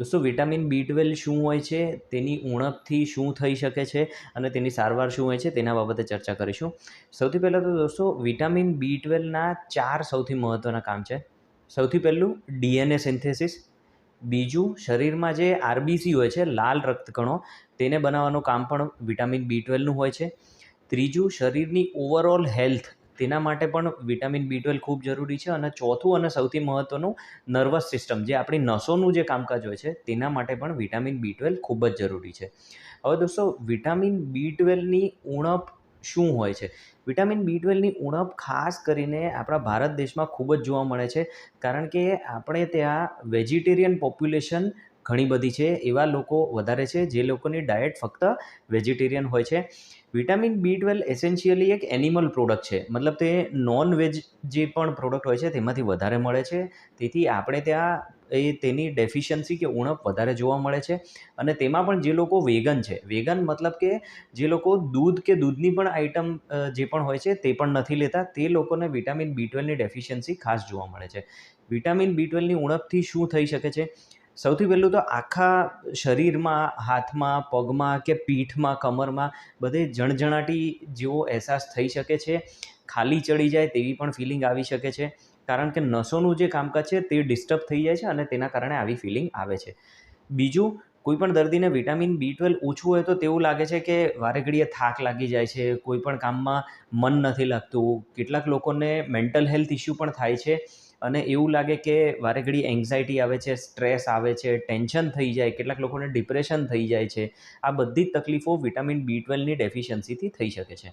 દોસ્તો, vitamin B twelve શું હોય છે, તેની ઉણપથી શું થઈ શકે છે અને તેની સારવાર શું હોય છે, તેના બાબતે ચર્ચા કરીશું. સૌથી પહેલાં તો દોસ્તો, વિટામિન બી ટ્વેલ્વના ચાર સૌથી મહત્ત્વના કામ છે. સૌથી પહેલું ડીએનએ સિન્થેસિસ. બીજું, શરીરમાં જે આરબીસી હોય છે, લાલ રક્તકણો, તેને બનાવવાનું કામ પણ વિટામિન બી ટ્વેલ્વનું હોય છે. ત્રીજું, શરીરની ઓવરઓલ હેલ્થ તેના માટે પણ વિટામિન બી ટ્વેલ્વ ખૂબ જરૂરી છે અને ચોથું અને સૌથી મહત્ત્વનું નર્વસ સિસ્ટમ, જે આપણી નસોનું જે કામકાજ હોય છે, તેના માટે પણ વિટામિન બી ટ્વેલ્વ ખૂબ જ જરૂરી છે. હવે દોસ્તો, વિટામિન બી ટ્વેલ્વની ઉણપ શું હોય છે? વિટામિન બી ટ્વેલ્વની ઉણપ ખાસ કરીને આપણા ભારત દેશમાં ખૂબ જ જોવા મળે છે, કારણ કે આપણે ત્યાં વેજીટેરિયન પોપ્યુલેશન ઘણી બધી છે એવા લોકો વધારે છે જે લોકોની ડાયટ ફક્ત વેજીટેરિયન હોય છે. વિટામિન બી ટ્વેલ્વ એસેન્શિયલી એક એનિમલ પ્રોડક્ટ છે. મતલબ તે નોન વેજ જે પણ પ્રોડક્ટ હોય છે તેમાંથી વધારે મળે છે. તેથી આપણે ત્યાં એ તેની ડેફિશિયન્સી કે ઉણપ વધારે જોવા મળે છે. અને તેમાં પણ જે લોકો વેગન છે. વેગન મતલબ કે જે લોકો દૂધ કે દૂધની પણ આઇટમ જે પણ હોય છે તે પણ નથી લેતા. તે લોકોને વિટામિન બી ટ્વેલ્વની ડેફિશિયન્સી ખાસ જોવા મળે છે. વિટામિન બી ટ્વેલ્વની ઉણપથી શું થઈ શકે છે? સૌથી પહેલું તો આખા શરીરમાં, હાથમાં, પગમાં કે પીઠમાં, કમરમાં બધે જણજણાટી જેવો અહેસાસ થઈ શકે છે. ખાલી ચડી જાય તેવી પણ ફિલિંગ આવી શકે છે. કારણ કે નસોનું જે કામકાજ છે તે ડિસ્ટર્બ થઈ જાય છે અને તેના કારણે આવી ફિલિંગ આવે છે. બીજું કોઈ પણ દર્દીને વિટામિન બી ટ્વેલ્વ ઓછું હોય તો તેવું લાગે છે કે વારે ઘડીએ થાક લાગી જાય છે કોઈ પણ કામમાં મન નથી લાગતું. કેટલાક લોકોને મેન્ટલ હેલ્થ ઇસ્યુ પણ થાય છે. અને એવું લાગે કે વારે ઘડી એન્ઝાયટી આવે છે સ્ટ્રેસ આવે છે ટેન્શન થઈ જાય, કેટલાક લોકોને ડિપ્રેશન થઈ જાય છે. આ બધી જ તકલીફો વિટામિન બી ટ્વેલ્વની ડેફિશિયન્સીથી થઈ શકે છે.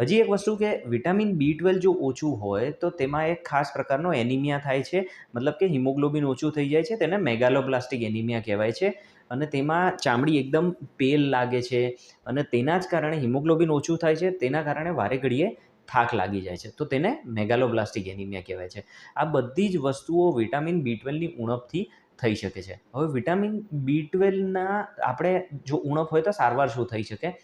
હજી એક વસ્તુ કે વિટામિન બી ટ્વેલ્વ જો ઓછું હોય તો તેમાં એક ખાસ પ્રકારનો એનિમિયા થાય છે. મતલબ કે હિમોગ્લોબિન ઓછું થઈ જાય છે, તેને મેગાલોપ્લાસ્ટિક એનિમિયા કહેવાય છે. અને તેમાં ચામડી એકદમ પેલ લાગે છે. અને તેના જ કારણે હિમોગ્લોબિન ઓછું થાય છે. તેના કારણે વારે ઘડીએ થાક લાગી જાય છે. તો તેને મેગાલોબ્લાસ્ટિક એનિમિયા કહેવાય છે. આ બધી જ વસ્તુઓ વિટામિન બી ટ્વેલ્વની ઉણપથી થઈ શકે છે. હવે વિટામિન બી ટ્વેલ્વના આપણે જો ઉણપ હોય તો સારવાર શું થઈ શકે?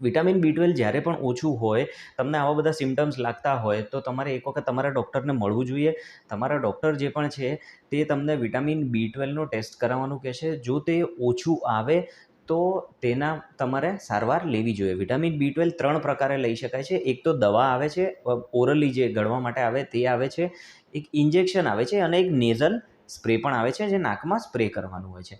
વિટામિન બી ટ્વેલ્વ જ્યારે પણ ઓછું હોય, તમને આવા બધા સિમ્ટમ્સ લાગતા હોય, તો તમારે એક વખત તમારા ડૉક્ટરને મળવું જોઈએ. તમારા ડૉક્ટર જે પણ છે, તે તમને વિટામિન બી ટ્વેલ્વનો ટેસ્ટ કરાવવાનું કહેશે. જો તે ઓછું આવે તો તેના તમારે સારવાર લેવી જોઈએ. વિટામિન બી ટ્વેલ્વ ત્રણ પ્રકારે લઈ શકાય છે. એક તો દવા આવે છે ઓરલી જે ગળવા માટે આવે તે આવે છે, એક ઇન્જેક્શન આવે છે અને એક નેઝલ સ્પ્રે પણ આવે છે જે નાકમાં સ્પ્રે કરવાનું હોય છે.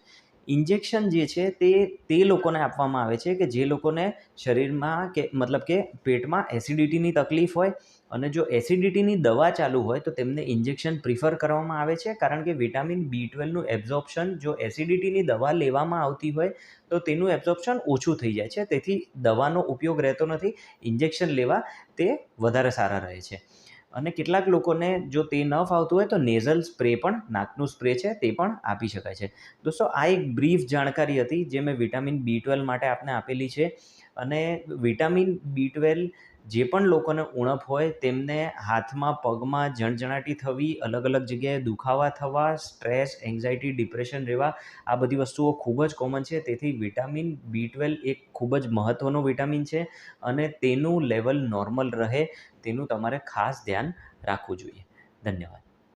ઇન્જેક્શન જે છે તે તે લોકોને આપવામાં આવે છે કે જે લોકોને શરીરમાં કે મતલબ કે પેટમાં એસિડિટીની તકલીફ હોય અને જો એસિડિટીની દવા ચાલુ હોય તો તેમને ઇન્જેક્શન પ્રિફર કરવામાં આવે છે. કારણ કે વિટામિન બી ટ્વેલ્વનું એબ્ઝોર્પ્શન જો એસિડિટીની દવા લેવામાં આવતી હોય તો તેનું એબ્ઝોર્પ્શન ઓછું થઈ જાય છે. તેથી દવાનો ઉપયોગ રહેતો નથી. ઇન્જેક્શન લેવા તે વધારે સારા રહે છે. અને કેટલાક લોકોને જો તે ન ફાવતું હોય તો નેઝલ સ્પ્રે પણ નાકનું સ્પ્રે છે, તે પણ આપી શકાય છે. દોસ્તો, આ એક બ્રીફ જાણકારી હતી જે મેં વિટામિન બી ટ્વેલ્વ માટે આપને આપેલી છે. અને વિટામિન બી ટ્વેલ્વ જે પણ લોકોને ઉણપ હોય તેમને હાથમાં, પગમાં જણજણાટી થવી, અલગ અલગ જગ્યાએ દુખાવા થવા, સ્ટ્રેસ, એન્ઝાયટી, ડિપ્રેશન રહેવા, આ બધી વસ્તુઓ ખૂબ જ કોમન છે. તેથી વિટામિન બી ટ્વેલ્વ એક ખૂબ જ મહત્ત્વનું વિટામિન છે અને તેનું લેવલ નોર્મલ રહે, તેનું તમારે ખાસ ધ્યાન રાખવું જોઈએ. ધન્યવાદ.